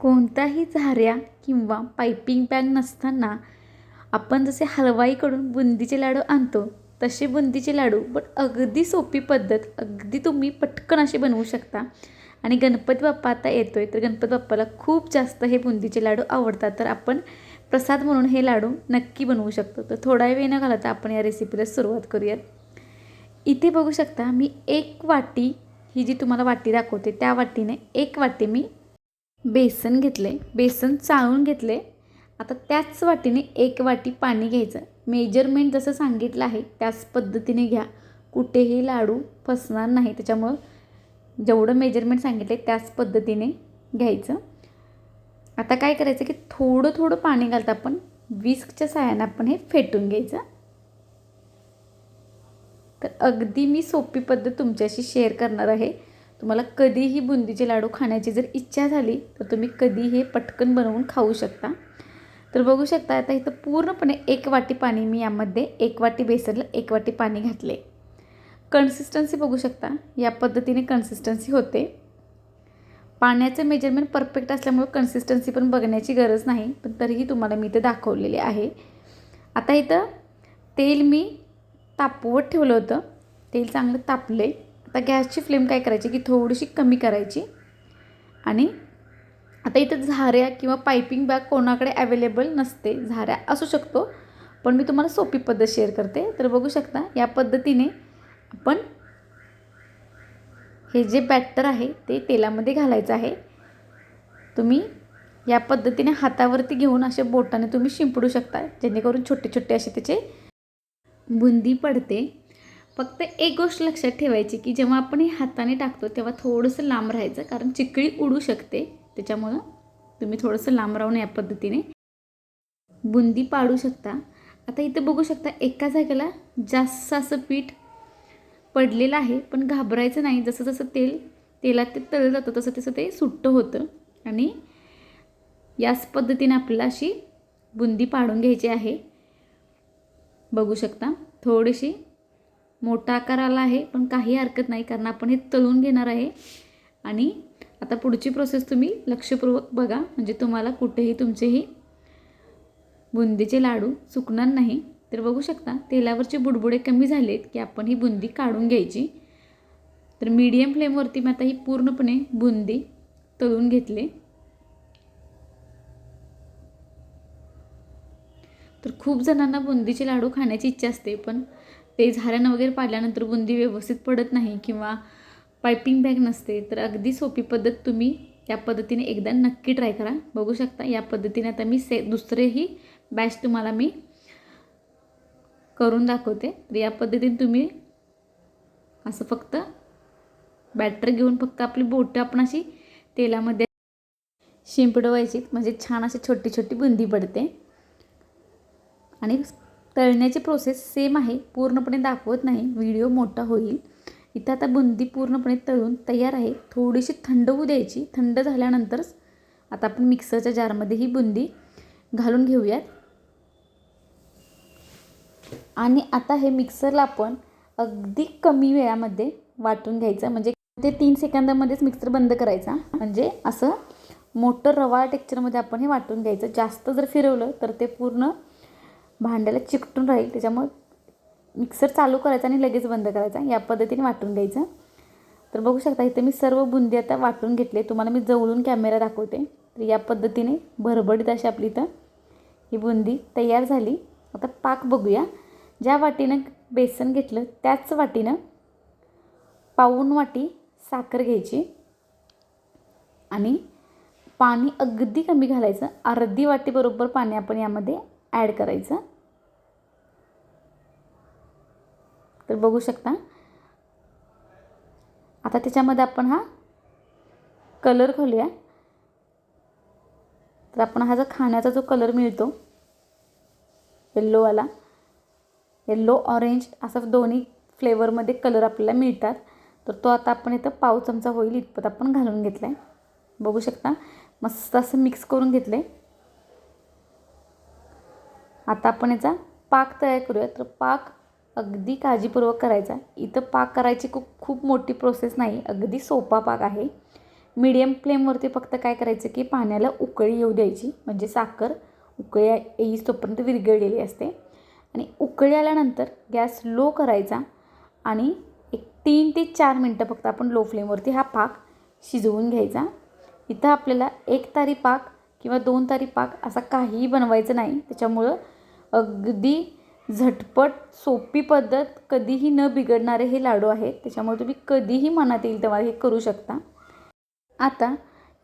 कोणताही झाऱ्या किंवा piping bag नसताना आपण जसे हलवाईकडून बुंदीचे लाडू आणतो तसे बुंदीचे लाडू पण अगदी सोपी पद्धत अगदी तुम्ही पटकन असे बनवू शकता. आणि गणपती बाप्पा आता येतो आहे तर गणपती बाप्पाला खूप जास्त हे बुंदीचे लाडू आवडतात. तर आपण प्रसाद म्हणून हे लाडू नक्की बनवू शकतो. तर थोडा वेळ न घालता आपण या रेसिपीला सुरुवात करूयात. इथे बघू शकता मी एक वाटी ही जी तुम्हाला वाटी दाखवते त्या वाटीने एक वाटी मी बेसन घेतले बेसन चाळून घेतले आता त्याच वाटीने एक वाटी पाणी घ्यायचं. मेजरमेंट जसं सांगितलं आहे त्याच पद्धतीने घ्या. कुठेही लाडू फसणार नाही. त्याच्यामुळं जेवढं मेजरमेंट सांगितलं आहे त्याच पद्धतीने घ्यायचं. आता काय करायचं की थोडं थोडं पाणी घालतं आपण विस्कच्या साह्यानं आपण हे फेटून घ्यायचं. तर अगदी मी सोपी पद्धत तुमच्याशी शेअर करणार आहे. तुम्हाला कधीही बुंदीचे लाडू खाण्याची जर इच्छा झाली तर तुम्ही कधी हे पटकन बनवून खाऊ शकता. तर बघू शकता आता इथं पूर्णपणे एक वाटी पाणी मी यामध्ये एक वाटी बेसनला एक वाटी पाणी घातले. कन्सिस्टन्सी बघू शकता या पद्धतीने कन्सिस्टन्सी होते. पाण्याचं मेजरमेंट परफेक्ट असल्यामुळे कन्सिस्टन्सी पण बघण्याची गरज नाही पण तरीही तुम्हाला मी इथं दाखवलेले आहे. आता इथं तेल मी तापवत ठेवलं होतं. तेल चांगलं तापले आता गॅसची फ्लेम काय करायची? की थोडीशी कमी करायची. आणि आता इथं झाऱ्या किंवा पायपिंग बॅग कोणाकडे अवेलेबल नसते. झाऱ्या असू शकतो पण मी तुम्हाला सोपी पद्धत शेअर करते. तर बघू शकता या पद्धतीने आपण हे जे बॅटर आहे ते तेलामध्ये घालायचं आहे. तुम्ही या पद्धतीने हातावरती घेऊन असे बोटाने तुम्ही शिंपडू शकता जेणेकरून छोटे छोटे असे त्याचे बुंदी पडते. फक्त एक गोष्ट लक्षात ठेवायची की जेव्हा आपण हे हाताने टाकतो तेव्हा थोडंसं लांब राहायचं कारण चिकळी उडू शकते. त्याच्यामुळं तुम्ही थोडंसं लांब राहून या पद्धतीने बुंदी पाडू शकता. आता इथं बघू शकता एका जागेला जास्त असं पीठ पडलेलं आहे पण घाबरायचं नाही. जसं जसं तेल तेलात ते तळलं जातं तसं तसं ते सुट्टं होतं. आणि याच पद्धतीने आपल्याला अशी बुंदी पाडून घ्यायची आहे. बघू शकता थोडीशी मोठा आकार आला आहे पण काही हरकत नाही कारण आपण हे तळून घेणार आहे. आणि आता पुढची प्रोसेस तुम्ही लक्षपूर्वक बघा म्हणजे तुम्हाला कुठेही तुमचेही बुंदीचे लाडू चुकणार नाही. तर बघू शकता तेलावरचे बुडबुडे कमी झालेत की आपण ही बुंदी काढून घ्यायची. तर मीडियम फ्लेमवरती मी आता ही पूर्णपणे बुंदी तळून घेतले. तर खूप जणांना बुंदीचे लाडू खाण्याची इच्छा असते पण ते झाऱ्यानं वगैरे पाडल्यानंतर बुंदी व्यवस्थित पडत नाही किंवा पायपिंग बॅग नसते तर अगदी सोपी पद्धत तुम्ही या पद्धतीने एकदा नक्की ट्राय करा. बघू शकता या पद्धतीने आता मी से दुसरेही बॅच तुम्हाला मी करून दाखवते. तर या पद्धतीने तुम्ही असं फक्त बॅटर घेऊन फक्त आपली बोटं आपण अशी तेलामध्ये शिंपडवायची. म्हणजे छान अशी छोटी छोटी बुंदी पडते. आणि तळण्याची प्रोसेस सेम आहे. पूर्णपणे दाखवत नाही. व्हिडिओ मोठा होईल. इथं आता बुंदी पूर्णपणे तळून तयार आहे. थोडीशी थंड होऊ द्यायची. थंड झाल्यानंतरच आता आपण मिक्सरच्या जारमध्ये ही बुंदी घालून घेऊयात. आणि आता हे मिक्सरला आपण अगदी कमी वेळामध्ये वाटून घ्यायचं. म्हणजे ते तीन सेकंदामध्येच मिक्सर बंद करायचा. म्हणजे असं मोठं रवा टेक्चरमध्ये आपण हे वाटून घ्यायचं. जास्त जर फिरवलं तर ते पूर्ण भांड्याला चिकटून राहील. त्याच्यामुळे मिक्सर चालू करायचा आणि लगेच बंद करायचा. या पद्धतीने वाटून घ्यायचं. तर बघू शकता इथे मी सर्व बुंदी आता वाटून घेतले. तुम्हाला मी जवळून कॅमेरा दाखवते. तर या पद्धतीने भरभडीत अशी आपली इथं ही बुंदी तयार झाली. आता पाक बघूया. ज्या वाटीनं बेसन घेतलं त्याच वाटीनं पाऊण वाटी साखर घ्यायची. आणि पाणी अगदी कमी घालायचं. अर्धी वाटीबरोबर पाणी आपण यामध्ये ॲड करायचं. तर बघू शकता. आता त्याच्यामध्ये आपण हा कलर घालूया. तर आपण हा जो खाण्याचा जो कलर मिळतो येल्लोवाला येल्लो ऑरेंज असं दोन्ही फ्लेवरमध्ये कलर आपल्याला मिळतात. तर तो आता आपण इथं पाव चमचा होईल इतपत आपण घालून घेतला आहे बघू शकता. मस्त असं मिक्स करून घेतलं आहे आता आपण याचा पाक तयार करूया. तर पाक अगदी काळजीपूर्वक करायचा. इथं पाक करायची खूप खूप मोठी प्रोसेस नाही. अगदी सोपा पाक आहे. मीडियम फ्लेमवरती फक्त काय करायचं की पाण्याला उकळी येऊ द्यायची. म्हणजे साखर उकळी येईस तोपर्यंत विरघळलेली असते. आणि उकळी आल्यानंतर गॅस लो करायचा आणि एक तीन ते चार मिनटं फक्त आपण लो फ्लेमवरती हा पाक शिजवून घ्यायचा. इथं आपल्याला एक तारी पाक किंवा दोन तारी पाक असा काहीही बनवायचं नाही. त्याच्यामुळं अगदी झटपट सोपी पद्धत कधीही न बिघडणारे हे लाडू आहेत. त्याच्यामुळे तुम्ही कधीही मनात येईल तेव्हा हे करू शकता. आता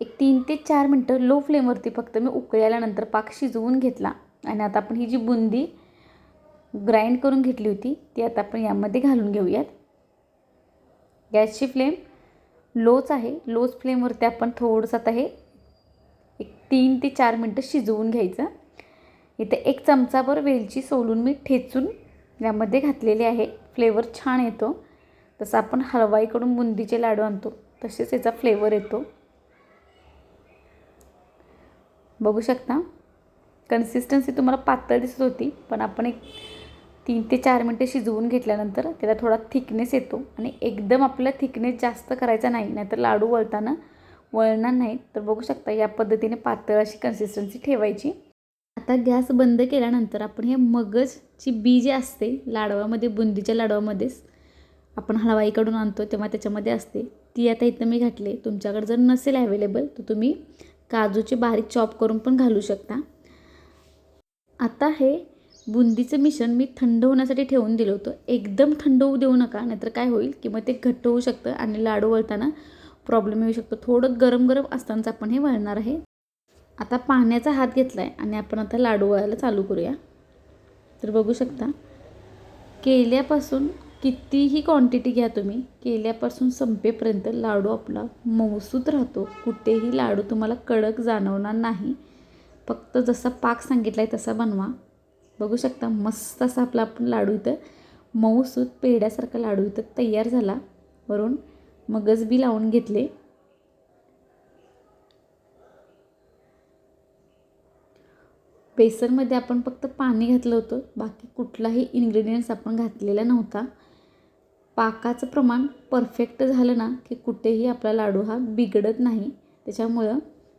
एक तीन ते चार मिनटं लो फ्लेमवरती फक्त मी उकळल्यानंतर पाक शिजवून घेतला. आणि आता आपण ही जी बुंदी ग्राइंड करून घेतली होती ती आता आपण यामध्ये घालून घेऊयात. गॅसची फ्लेम लोच आहे. लोच फ्लेमवरती आपण थोडंसं आता हे एक तीन ते चार मिनटं शिजवून घ्यायचं. इथे एक चमचाभर वेलची सोलून मी ठेचून यामध्ये घातलेली आहे. फ्लेवर छान येतो. तसं आपण हलवाईकडून बुंदीचे लाडू आणतो. तसेच याचा फ्लेवर येतो. बघू शकता. कन्सिस्टन्सी तुम्हाला पातळ दिसत होती पण आपण एक तीन ते चार मिनटं शिजवून घेतल्यानंतर त्याला थोडा थिकनेस येतो आणि एकदम आपल्याला थिकनेस जास्त करायचा नाही नाहीतर लाडू वळताना वळणार नाही तर बघू शकता या पद्धतीने पातळ अशी कन्सिस्टन्सी ठेवायची. आता गॅस बंद केल्यानंतर आपण हे मगजची बी जी असते लाडवामध्ये बुंदीच्या लाडवामध्येच आपण हलवाईकडून आणतो तेव्हा त्याच्यामध्ये असते. ती आता इथं मी घातले. तुमच्याकडे जर नसेल अवेलेबल तर तुम्ही काजूचे बारीक चॉप करून पण घालू शकता. आता हे बुंदीचं मिश्रण मी थंड होण्यासाठी ठेवून दिलं होतं. एकदम थंड होऊ देऊ नका नाहीतर काय होईल की मग ते घट्ट होऊ शकतं आणि लाडू वळताना प्रॉब्लेम येऊ शकतो. थोडं गरम गरम असतानाच आपण हे वळणार आहे. आता पाण्याचा हात घेतला आहे आणि आपण आता लाडू वळायला चालू करूया. तर बघू शकता केल्यापासून कितीही क्वांटिटी घ्या तुम्ही केल्यापासून संपेपर्यंत लाडू आपला मौसूत राहतो. कुठेही लाडू तुम्हाला कडक जाणवणार नाही. फक्त जसा पाक सांगितला आहे तसा बनवा. बघू शकता मस्त असा आपला आपण लाडू इथं मऊसूत पेढ्यासारखा लाडू इथं तयार झाला. वरून मगज बी लावून घेतले. बेसनमध्ये आपण फक्त पाणी घातलं होतं. बाकी कुठलाही इन्ग्रेडियंट्स आपण घातलेला नव्हता. पाकाचं प्रमाण परफेक्ट झालं ना की कुठेही आपला लाडू हा बिघडत नाही. त्याच्यामुळं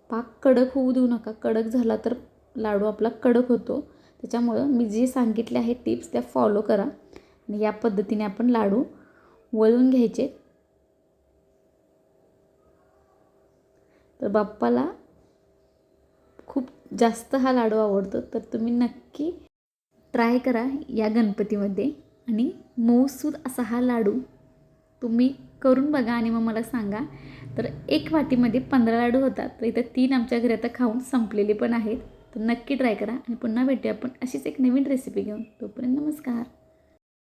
पाक कडक होऊ देऊ नका. कडक झाला तर लाडू आपला कडक होतो. त्याच्यामुळं मी जे सांगितले आहे टिप्स त्या फॉलो करा. आणि या पद्धतीने आपण लाडू वळून घ्यायचे. तर बाप्पाला जास्त हा लाडू आवडतो तर तुम्ही नक्की ट्राय करा या गणपतीमध्ये. आणि मऊसूद असा हा लाडू तुम्ही करून बघा आणि मग मला सांगा. तर एक वाटीमध्ये पंधरा लाडू होतात तर इथं तीन आमच्या घरी आता खाऊन संपलेले पण आहेत. तर नक्की ट्राय करा आणि पुन्हा भेटूया आपण अशीच एक नवीन रेसिपी घेऊन. तोपर्यंत नमस्कार.